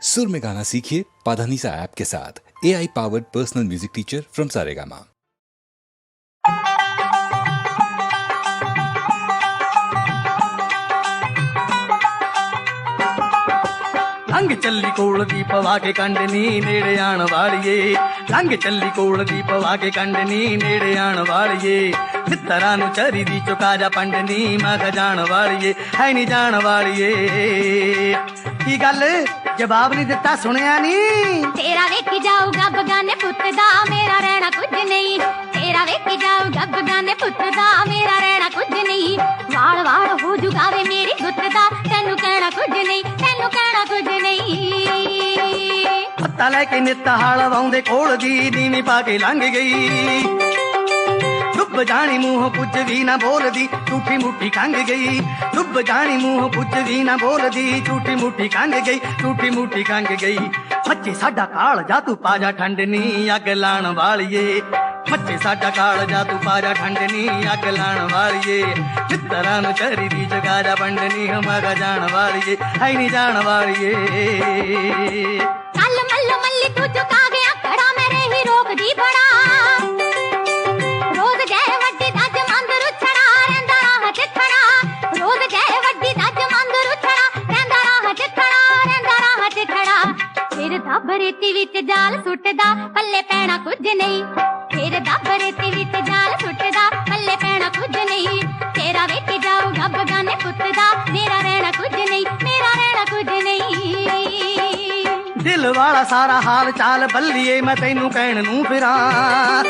सुर में गाना सीखिए पाधानीसा ऐप के साथ A I powered personal music teacher from Saregama ಲಂಗ ಚಲ್ಲಿ ಕೋಳ ದೀಪವಾಗಿ ಕಂಡೆ ನೀ ನೆಡೆಯಾಣ ವಾಳಿಯೇ ಲಂಗ ಚಲ್ಲಿ ಕೋಳ ದೀಪವಾಗಿ ಕಂಡೆ ನೀ ನೆಡೆಯಾಣ ವಾಳಿಯೇ ನಿತ್ತರಾನು ಚರಿದಿ ಚುಕಾಜ ಪಂಡೆ ನೀ ಮಗ ಜಾಣ ವಾಳಿಯೇ ಹೈನಿ ಜಾಣ ವಾಳಿಯೇ ಈ ಗಲ್ಲ ਜਵਾਬ ਨਹੀਂ ਦਿੱਤਾ ਸੁਣਿਆ ਨਹੀਂ। ਤੇਰਾ ਵੇਖੀ ਜਾਊਗਾ ਬਗਾਨੇ ਪੁੱਤ ਦਾ ਮੇਰਾ ਰਹਿਣਾ ਕੁਝ ਨਹੀਂ। ਤੇਰਾ ਵੇਖੀ ਜਾਊਗਾ ਬਗਾਨੇ ਪੁੱਤ ਦਾ ਮੇਰਾ ਰਹਿਣਾ ਕੁਝ ਨਹੀਂ। ਵਾਲ ਵਾਲ ਹੋ ਜੂਗਾ ਵੇ ਮੇਰੀ ਗੁੱਤ ਦਾ ਤੈਨੂੰ ਕਹਿਣਾ ਕੁਝ ਨਹੀਂ ਤੈਨੂੰ ਕਹਿਣਾ ਕੁਝ ਨਹੀਂ। ਪੱਤਾ ਲੈ ਕੇ ਨਿੱਤ ਹਾਲ ਵਾਉਂਦੇ ਕੋਲ ਦੀ ਨੀਵੀਂ ਪਾ ਕੇ ਲੰਘ ਗਈ। ਡੁੱਬ ਜਾਣੀ ਮੂੰਹ ਪੁੱਜ ਵੀ ਨਾ ਬੋਲਦੀ, ਝੂਠੀ ਮੁੱਠੀ ਖੰਗ ਗਈ। ਡੁੱਬ ਜਾਣੀ ਮੂੰਹ ਪੁੱਜ ਵੀ ਨਾ ਬੋਲਦੀ, ਝੂਠੀ ਮੁੱਠੀ ਖੰਗ ਗਈ, ਝੂਠੀ ਮੁੱਠੀ ਖੰਗ ਗਈ। ਬੱਚੇ ਸਾਡਾ ਕਾਲ ਜਾ ਤੂੰ ਪਾ ਜਾ ਠੰਡਨੀ ਅੱਗ ਲਾਣ ਵਾਲੀਏ। ਬੱਚੇ ਸਾਡਾ ਕਾਲ ਜਾ ਤੂੰ ਪਾ ਜਾ ਠੰਡਨੀ ਅੱਗ ਲਾਣ ਵਾਲੀਏ। ਮਿੱਤਰਾਂ ਨੂੰ ਚਰੀ ਦੀ ਜਗਾ ਜਾ ਵੰਡਨੀ ਹਮਾਰਾ ਜਾਣ ਵਾਲੀਏ ਹੈ ਨਹੀਂ ਜਾਣ ਵਾਲੀਏ। ਕੱਲ ਮੱਲ ਮੱਲੀ ਤੂੰ ਚੁਕਾ ਵਿੱਚ ਜਾਲ ਸੁੱਟਦਾ, ਪੱਲੇ ਪੈਣਾ ਕੁਝ ਨਹੀਂ। ਫਿਰ ਦੱਬ ਵਿੱਚ ਜਾਲ ਸੁੱਟਦਾ, ਪੱਲੇ ਪੈਣਾ ਕੁਝ ਨਹੀਂ। ਤੇਰਾ ਵੇਖ ਜਾਊਗਾ ਬਗਾਨੇ ਪੁੱਤ ਮੇਰਾ ਰਹਿਣਾ ਕੁਝ ਨਹੀਂ, ਮੇਰਾ ਰਹਿਣਾ ਕੁਝ ਨਹੀਂ। ਦਿਲ ਵਾਲਾ ਸਾਰਾ ਹਾਲ ਚਾਲ ਬੱਲੀਏ, ਮੈਂ ਤੈਨੂੰ ਕਹਿਣ ਨੂੰ ਫਿਰਾਂ।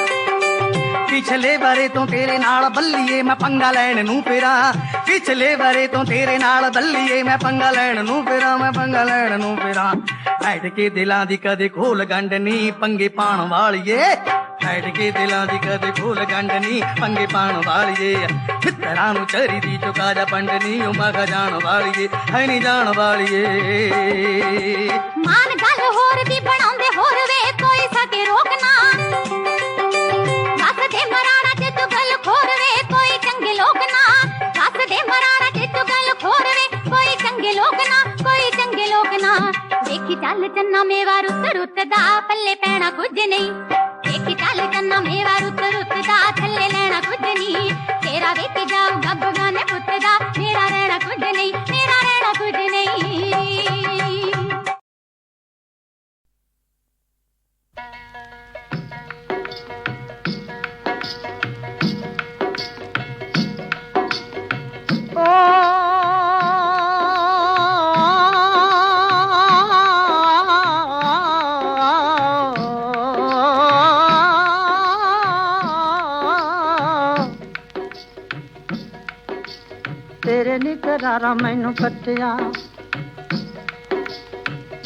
ਪਿਛਲੇ ਬਾਰੇ ਤੋਂ ਤੇਰੇ ਨਾਲ ਬੱਲੀਏ, ਮੈਂ ਪੰਗਾ ਲੈਣ ਨੂੰ ਫਿਰਾਂ। ਪਿਛਲੇ ਬਾਰੇ ਤੋਂ ਤੇਰੇ ਨਾਲ ਬੱਲੀਏ, ਮੈਂ ਪੰਗਾ ਲੈਣ ਨੂੰ ਫਿਰਾਂ, ਮੈਂ ਪੰਗਾ ਲੈਣ ਨੂੰ ਫਿਰਾਂ। ਬੈਠ ਕੇ ਦਿਲਾਂ ਦੀ ਕਦੇ ਖੋਲ ਗੰਢ ਪੰਗੇ ਪਾਣ ਵਾਲੀਏ। ਬੈਠ ਕੇ ਦਿਲਾਂ ਦੀ ਕਦੇ ਖੋਲ ਗੰਢ ਪੰਗੇ ਪਾਣ ਵਾਲੀਏ। ਮਿੱਤਰਾਂ ਨੂੰ ਚਰੀ ਦੀ ਚੁਕਾ ਜਾ ਪੰਡਨੀ ਉਹ ਮਗਾ ਜਾਣ ਵਾਲੀਏ, ਹੈ ਨਹੀਂ ਜਾਣ ਵਾਲੀਏ। ਮਾਨ ਗੱਲ ਹੋਰ ਦੀ ਬਣਾਉਂਦੇ, ਹੋਰ ਵੇ ਕੋਈ ਸਕੇ ਰੋਕਣਾ। ਦੱਸ ਦੇ ਮਰਾਣਾ ਵੇਖੀ ਚੱਲ ਚੰਨਾ ਮੇਵਾ ਰੁੱਤ ਰੁੱਤ ਦਾ ਪੱਲੇ ਪੈਣਾ ਕੁਝ ਨਹੀਂ। ਵੇਖੀ ਚੱਲ ਚੰਨਾ ਮੇਵਾ ਰੁੱਤ ਰੁੱਤ ਦਾ ਥੱਲੇ ਲੈਣਾ ਕੁਝ ਨਹੀਂ। ਤੇਰਾ ਵੇਖੀ ਜਾਊਗਾ ਤੇਰੇ ਨਿਕਰਾਰਾ ਮੈਨੂੰ ਪੱਟਿਆ।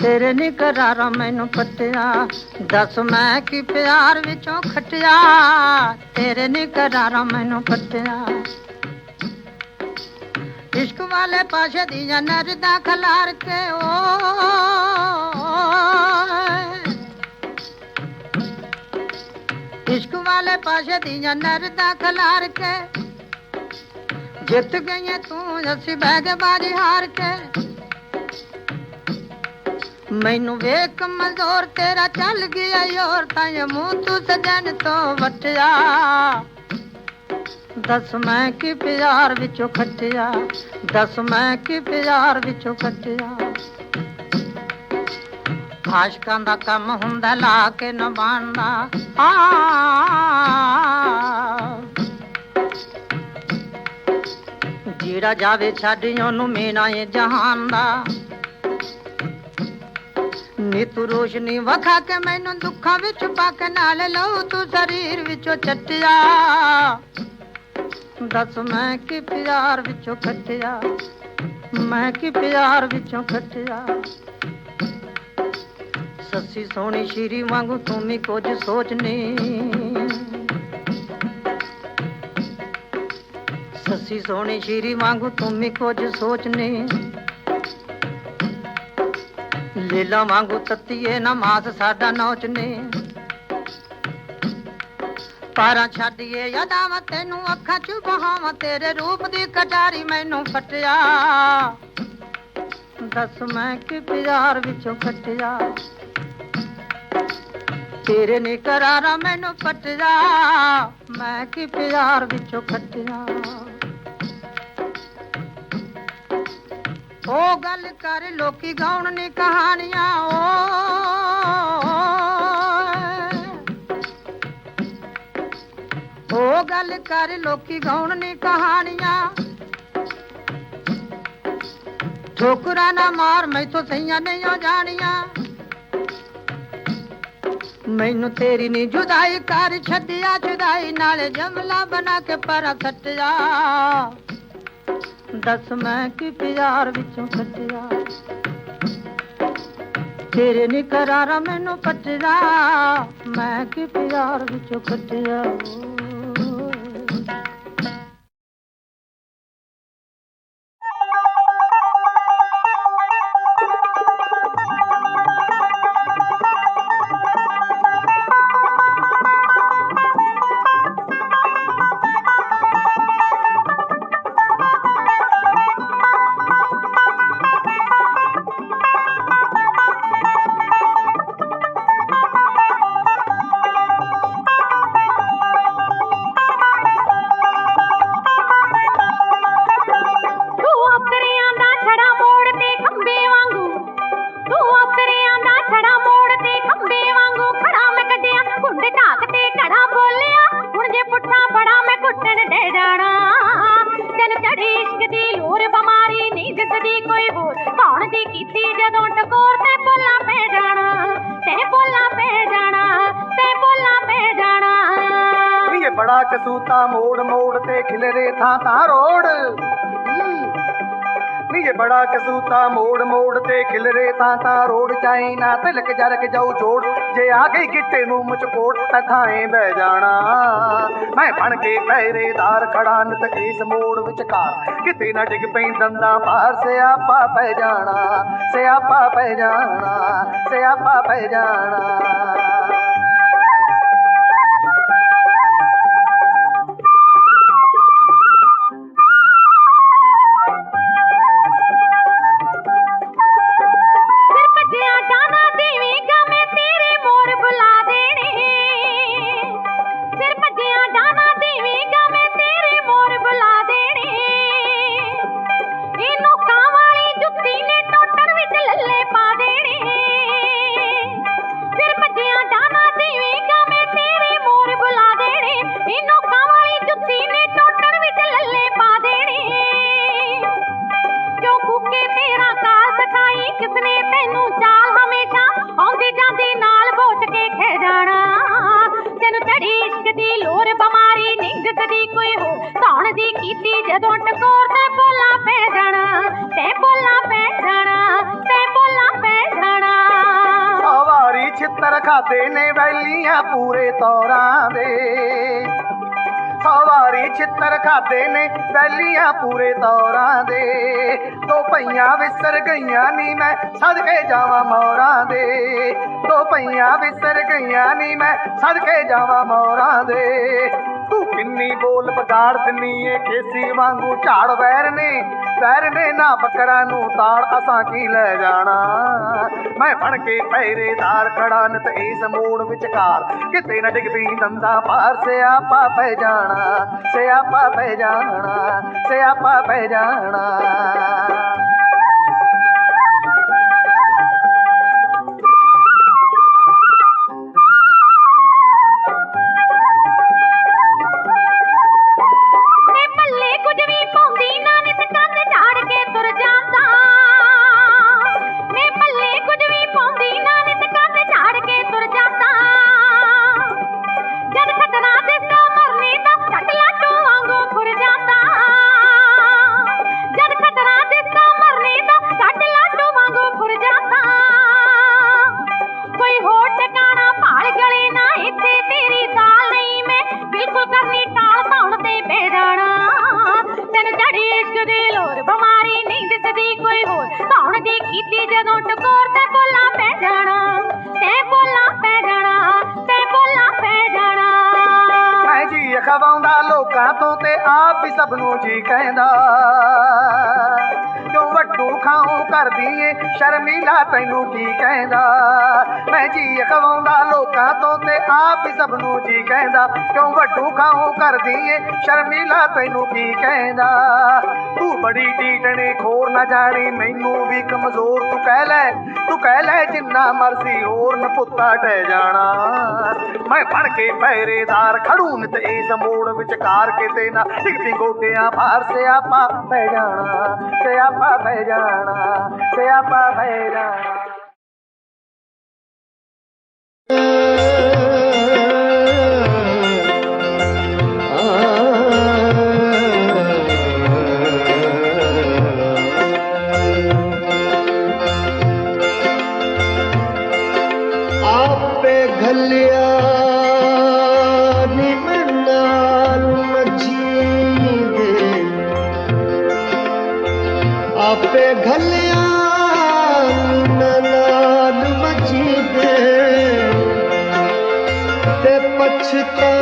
ਤੇਰੇ ਨਿਕਰਾਰਾ ਮੈਨੂੰ ਪੱਟਿਆ। ਦੱਸ ਮੈਂ ਕੀ ਪਿਆਰ ਵਿੱਚੋਂ ਖਟਿਆ। ਤੇਰੇ ਨਿਕਰਾਰਾ ਮੈਨੂੰ ਪੱਟਿਆ। ਇਸ਼ਕ ਵਾਲੇ ਪਾਸ਼ੇ ਦੀਆਂ ਨਰਦਾ ਖਲਾਰ ਕੇ ਓਏ। ਇਸ਼ਕ ਵਾਲੇ ਪਾਸ਼ੇ ਦੀਆਂ ਨਰਦਾ ਖਲਾਰ ਕੇ ਜਿੱਤ ਗਈਆਂ ਤੂੰ ਅਸੀਂ ਬਹਿ ਗਏ ਹਾਰ ਕੇ। ਮੈਨੂੰ ਵੇਖ ਕਮਜ਼ੋਰ ਤੇਰਾ ਚੱਲ ਗਿਆ ਯੋਰ ਤਾਂ ਮੂੰਹ ਤੂੰ ਸਜਣ ਤੋਂ ਵਟਿਆ। ਦੱਸ ਮੈਂ ਕਿ ਪਿਆਰ ਵਿੱਚੋਂ ਖੱਟਿਆ, ਦੱਸ ਮੈਂ ਕਿ ਪਿਆਰ ਵਿੱਚੋਂ ਖੱਟਿਆ। ਆਸ਼ਕਾਂ ਦਾ ਕੰਮ ਹੁੰਦਾ ਲਾ ਕੇ ਨਿਭਾਉਣਾ ਆ ਜਿਹੜਾ ਜਾਵੇ ਛੱਡ ਉਹਨੂੰ ਮੇਨਾ ਏ ਜਹਾਨ ਦਾ। ਨੀ ਤੂੰ ਰੋਸ਼ਨੀ ਵਖਾ ਕੇ ਮੈਨੂੰ ਦੁੱਖਾਂ ਵਿੱਚ ਪੱਕ ਨਾਲ ਲਓ ਤੂੰ ਸਰੀਰ ਵਿੱਚੋਂ ਚੱਟਿਆ। ਦੱਸ ਮੈਂ ਕੀ ਪਿਆਰ ਵਿੱਚੋਂ ਖੱਟਿਆ ਮੈਂ ਕੀ ਪਿਆਰ ਵਿੱਚੋਂ ਖੱਟਿਆ ਸੱਸੀ ਸੋਹਣੀ ਸ਼ੀਰੀ ਵਾਂਗੂ ਤੂੰ ਵੀ ਕੁਝ ਸੋਚਨੀ। ਸੱਸੀ ਸੋਹਣੀ ਸ਼ੀਰੀ ਵਾਂਗੂ ਤੂੰ ਵੀ ਕੁਝ ਸੋਚਨੀ। ਲੀਲਾ ਵਾਂਗੂ ਤੱਤੀਏ ਨਾ ਮਾਸ ਸਾਡਾ ਨੋਚਨੇ। ਪਾਰਾਂ ਛੱਡੀਏ ਯਾਦਾਂ ਤੈਨੂੰ ਅੱਖਾਂ ਚ ਬਹਾਵਾਂ, ਤੇਰੇ ਰੂਪ ਦੀ ਕਟਾਰੀ ਮੈਨੂੰ ਫਟਿਆ। ਦੱਸ ਮੈਂ ਕਿ ਪਿਆਰ ਵਿੱਚੋਂ ਕੱਟਿਆ ਤੇਰੇ ਨੇ ਕਰਾਰਾ ਮੈਨੂੰ ਪਟਿਆ ਮੈਂ ਕਿ ਪਿਆਰ ਵਿੱਚੋਂ ਕੱਟਿਆ ਉਹ ਗੱਲ ਕਰ, ਲੋਕੀ ਗਾਉਣ ਨੇ ਕਹਾਣੀਆਂ, ਓ। ਉਹ ਗੱਲ ਕਰ, ਲੋਕੀ ਗਾਉਣ ਨੇ ਕਹਾਣੀਆਂ। ਠੋਕਰਾਂ ਨਾ ਮਾਰ, ਮੈਥੋਂ ਸਈਆਂ ਨਹੀਂ ਹੋ ਜਾਣੀਆਂ। ਮੈਨੂੰ ਤੇਰੀ ਨੀ ਜੁਦਾਈ ਕਰ, ਛੱਡਿਆ ਜੁਦਾਈ ਨਾਲ, ਜਮਲਾ ਬਣਾ ਕੇ ਪਰ ਸੱਟਿਆ ਦੱਸ ਮੈਂ ਕਿ ਪਿਆਰ ਵਿੱਚੋਂ ਕੱਟਿਆ। ਤੇਰੇ ਨੀ ਕਰਾਰਾ ਮੈਨੂੰ ਪਟਿਆ ਮੈਂ ਕਿ ਪਿਆਰ ਵਿੱਚੋਂ ਕੱਟਿਆ। ਕਸੂਤਾ ਮੋੜ ਮੋੜ ਤੇ ਖਿਲਰੇ ਥਾਂ ਥਾਂ ਰੋੜ। ਹਮ। ਇਹ ਬੜਾ ਕਸੂਤਾ ਮੋੜ ਮੋੜ ਤੇ ਖਿਲਰੇ ਥਾਂ ਥਾਂ ਰੋੜ। ਜਾਈ ਨਾ ਤਿਲਕ ਜਰਕ ਜਾਊ ਜੋੜ ਜੇ ਆ ਗਈ ਗਿੱਟੇ ਨੂੰ ਮੁਚਕੋੜ ਤਾਂ ਥਾਂ ਬਹਿ ਜਾਣਾ। ਮੈਂ ਬਣ ਕੇ ਪਹਿਰੇਦਾਰ ਖੜਾ, ਨਿਤ ਇਸ ਮੋੜ ਵਿਚਕਾਰ। ਕਿਤੇ ਨਾ ਡਿੱਗ ਪਈ ਦੰਦਾਂ ਪਾਰ ਸਿਆਪਾ ਪੈ ਜਾਣਾ, ਸਿਆਪਾ ਪੈ ਜਾਣਾ, ਸਿਆਪਾ ਪੈ ਜਾਣਾ। ਛਿੱਤਰ ਖਾਦੇ ਨੇ ਵੈਲੀਆਂ ਪੂਰੇ ਤੌਰਾਂ ਦੇ। ਸਵਾਰੀ ਚਿੱਤਰ ਖਾਦੇ ਨੇ ਵੈਲੀਆਂ ਪੂਰੇ ਤੌਰਾਂ ਦੇ। ਦੋ ਪਈਆਂ ਵਿਸਰ ਗਈਆਂ ਨੀ ਮੈਂ ਸਦਕੇ ਜਾਵਾਂ ਮੋਰਾਂ ਦੇ। ਦੋ ਪਈਆਂ ਵਿਸਰ ਗਈਆਂ ਨੀ ਮੈਂ ਸਦਕੇ ਜਾਵਾਂ ਮੋਰਾਂ ਦੇ। ਤੂੰ ਬੋਲ ਬਗਾੜ ਦਿੰਨੀ ਏ, ਖੇਸੀ ਵਾਂਗੂ ਝਾੜ ਵੈਰ ਨੇ। ਵੈਰ ਨੇ ਨਾ ਬੱਕਰਾਂ ਨੂੰ ਤਾੜ, ਅਸਾਂ ਕੀ ਲੈ ਜਾਣਾ? ਮੈਂ ਬਣ ਕੇ ਪਹਿਰੇਦਾਰ ਖੜਾ ਨਿਤ ਇਸ ਮੋੜ ਵਿਚਕਾਰ। ਕਿਤੇ ਨਾ ਡਿੱਗ ਪਈ ਦੰਦਾ ਪਾਰ, ਸਿਆਪਾ ਪੈ ਜਾਣਾ, ਸਿਆਪਾ ਪੈ ਜਾਣਾ, ਸਿਆਪਾ ਪੈ ਜਾਣਾ। ਜੀ ਲੋਕਾਂ ਤੋਂ ਤੇ ਆਪ ਹੀ ਸਭ ਨੂੰ ਜੀ ਕਹਿੰਦਾ। ਕਿਉਂ ਵੱਟੂ ਵੱਡੂ ਖਾਉ ਕਰਦੀ ਏ, ਸ਼ਰਮੀਲਾ ਤੈਨੂੰ ਕੀ ਕਹਿੰਦਾ। ਮੈਂ ਜੀ ਖਵਾਉਂਦਾ ਲੋਕਾਂ ਤੋਂ ਤੇ ਆਪ ਹੀ ਸਭ ਨੂੰ ਜੀ ਕਹਿੰਦਾ। ਕਿਉਂ ਵੱਡੂ ਖਾਉ ਕਰਦੀ ਏ, ਸ਼ਰਮੀਲਾ ਤੈਨੂੰ ਕੀ ਕਹਿੰਦਾ। ਤੂੰ ਬੜੀ ਟੀਟਣੀ ਖੋਰ ਨਾ ਜਾਣੀ, ਮੈਨੂੰ ਵੀ ਕਮਜ਼ੋਰ ਤੂੰ ਕਹਿ ਲੈ, ਤੂੰ ਕਹਿ ਲੈ ਜਿੰਨਾ ਮਰਜ਼ੀ ਹੋਰ ਨਪੁੱਤਾ ਟਹਿ ਜਾਣਾ। ਮੈਂ ਬਣ ਕੇ ਪਹਿਰੇਦਾਰ ਖੜੂ ਨਿਤ ਇਸ ਮੋੜ ਵਿਚਕਾਰ ਕਿਤੇ ਨਾ ਡਿੱਗਦੀ ਗੋਡਿਆਂ ਭਾਰ ਸਿਆਪਾ ਪੈ ਜਾਣਾ, ਸਿਆਪਾ ਪੈ ਜਾਣਾ, ਸਿਆਪਾ ਪੈ ਜਾਣਾ। ਤੇ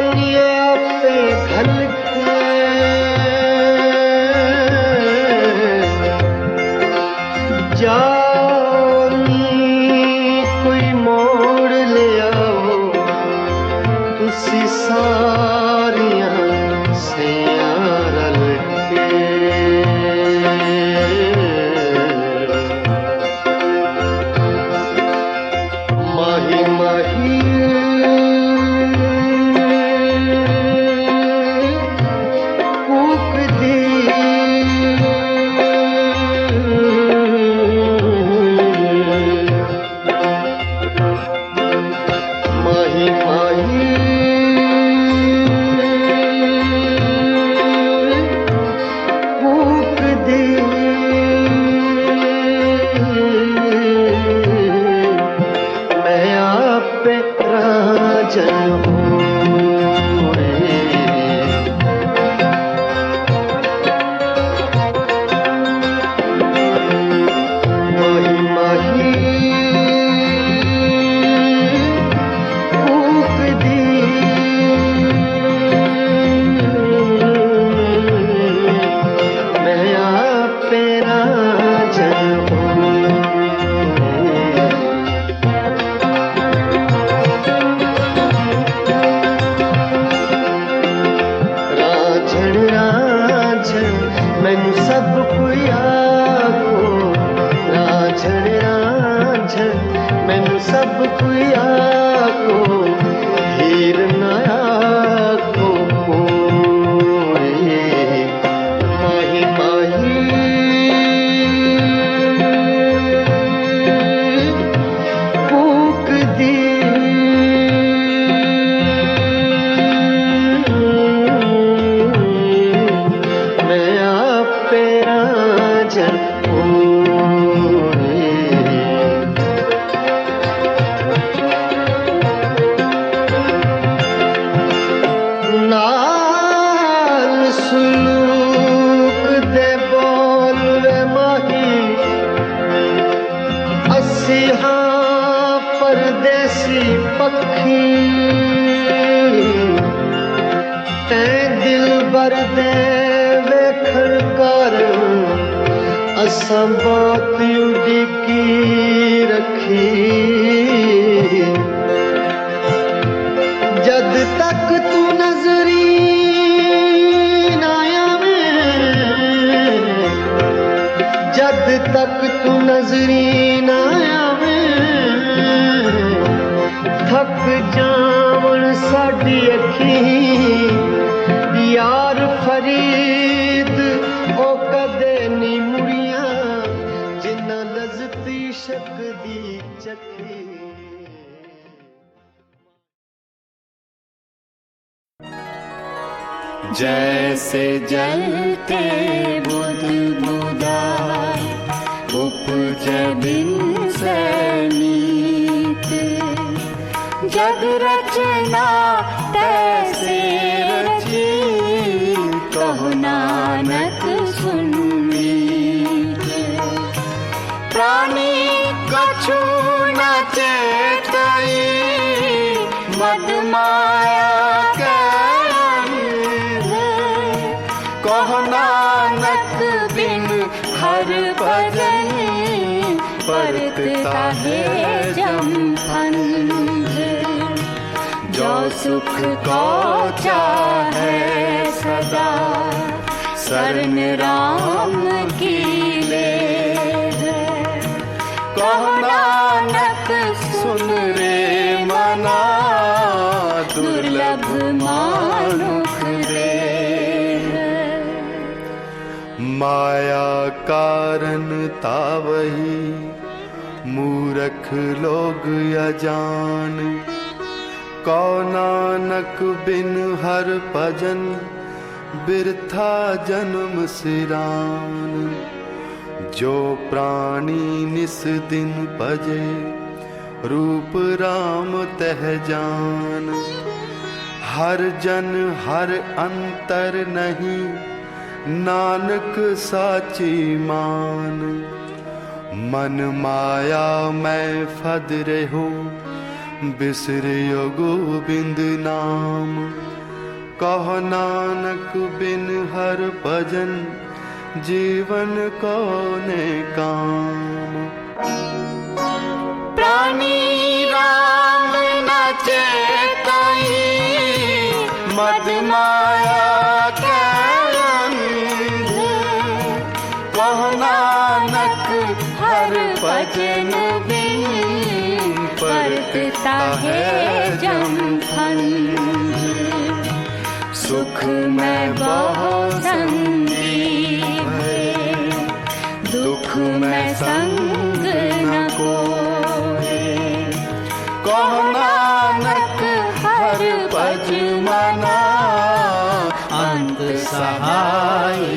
ਅਸੀਂ ਹਾਂ ਪਰਦੇਸੀ ਪੱਖੀ ਤੈ ਦਿਲ ਬਰਦੇ ਵੇਖਣ ਕਰ ਅਸਾਂ ਬਾਤ ਉਡੀਕੀ ਰੱਖੀ तक तू नजरी ना आवे थक जावण साडी अखी। यार फरीद, ओ कदे नी मुड़िया। जिन्ना लजती शकदी चखी। जैसे जलते बुदबू बिन सैनिक जग रचना तैसे रची कहो नानक सुनीत प्राणी कछु न चेतई मद माया के अंध कहो नानक बिन हर भजन बरतता है जम फंद जो सुख को चाहे सदा शरण राम की ले कहो नानक सुन रे मना दुर्लभ मानुख रे ਮਾਇਆ ਕਾਰਨ ਤਾਵਹੀ ਮੂਰਖ ਲੋਗ ਅਜਾਨ। ਕੋ ਨਾਨਕ ਬਿਨ ਹਰ ਭਜਨ, ਬਿਰਥਾ ਜਨਮ ਸਿਰਾਨ। ਜੋ ਪ੍ਰਾਣੀ ਨਿਸ ਦਿਨ ਭਜੇ, ਰੂਪ RAM ਤਹਿ ਜਾਨ। ਹਰ ਜਨ ਹਰ ਅੰਤਰ ਨਹੀਂ ਨਾਨਕ ਸਾਚੀ ਮਾਨ ਮਨ ਮਾਇਆ ਮੈਂ ਫਦ ਰਹੋ ਬਿਸਰਿਓ ਗੋਬਿੰਦ ਨਾਮ। ਕਹ ਨਾਨਕ ਬਿਨ ਹਰ ਭਜਨ ਜੀਵਨ ਕੋਨੇ ਕਾਮ। ਪ੍ਰਾਨੀ ਰਾਮ ਨਾਚੇ ਤਾਈ ਮਦ ਮਾਇਆ ਚਾਹੇ ਸੁਖ ਮੈਂ ਬਹੁ ਸੰਗੀ ਮੈਂ ਸੰਗ ਨ ਕੋਏ ਕਹੋ ਸਹਾਈ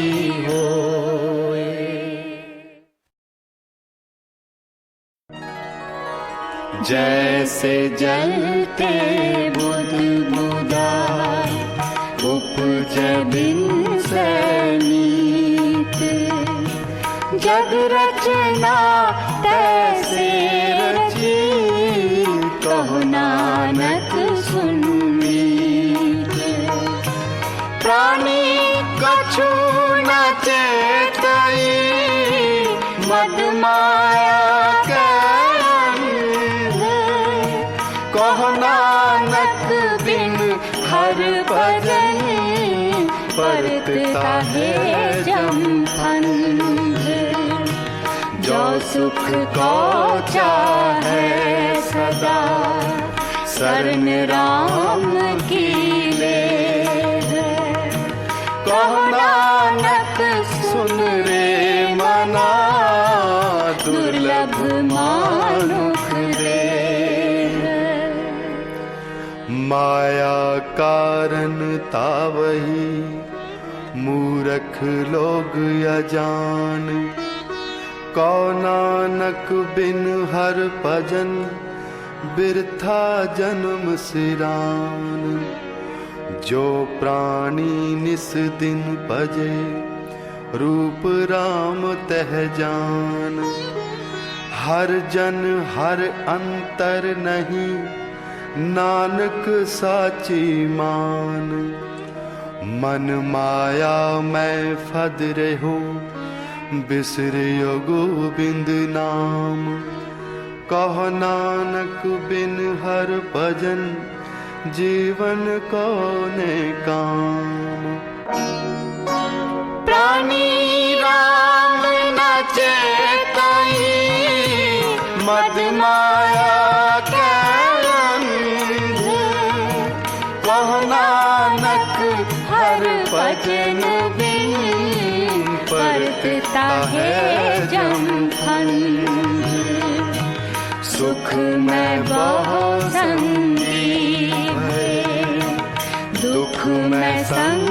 जैसे जलते बुध बुदा उपज बिन सनीत जग रचना तैसे रची कहो नानक सुनीत प्राणी कछु न चेतई मद परतता है जम फंद जो सुख को चाहे सदा शरण राम की ले कहो नानक सुन रे मना दुर्लभ मानुख रे माया कारण तावही मूरख लोग अजान कौ नानक बिन हर भजन बिरथा जन्म सिरान जो प्राणी निस दिन भजे रूप राम तह जान हर जन हर अंतर नहीं नानक साची मान ਮਨ ਮਾਇਆ ਮੈਂ ਫਦ ਰਹੂ ਬਿਸਰਿਓ ਗੋਬਿੰਦ ਨਾਮ। ਕਹ ਨਾਨਕ ਬਿਨ ਹਰ ਭਜਨ, ਜੀਵਨ ਕੋ ਨੇ ਕਾਮ। ਪ੍ਰਾਨੀ ਰਾਮ ਨਾਚੇ ਤਾਈ, ਮਦ ਮਾਇਆ सुख में बहुत संगीत दुख में संग